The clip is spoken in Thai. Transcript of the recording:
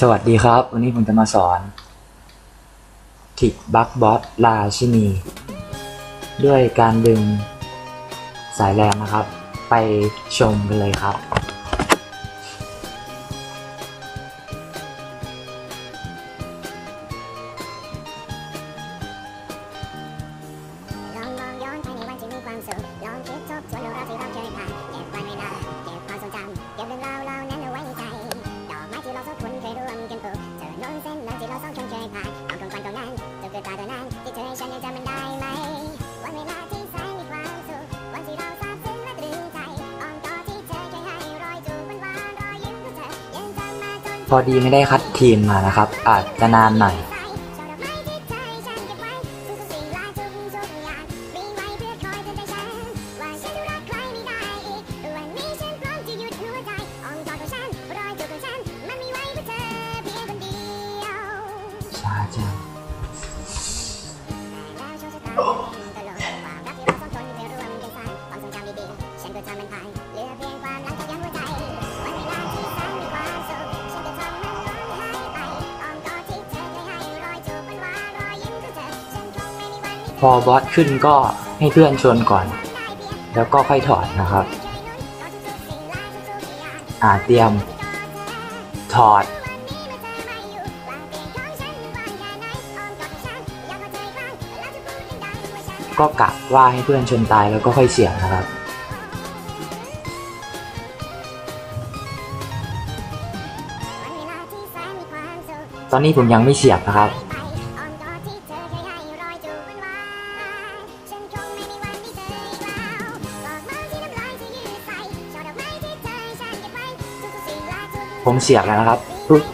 สวัสดีครับ วันนี้ผมจะมาสอนทิกบักบอสลาชินี ด้วยการดึงสายแรงนะครับ ไปชมกันเลยครับ อดีไม่ได้คัดทีมมานะครับ อาจจะนานหน่อยช้ะ อบอสขึ้นก็ให้เพื่อนชวนก่อน แล้วก็ค่อยถอดนะครับ อ่าเตรียม ถอด ก็กะว่าให้เพื่อนชนตายแล้วก็ค่อยเสียบนะครับตอนนี้ผมยังไม่เสียบนะครับ ผมเสียบแล้วนะครับปึ๊บ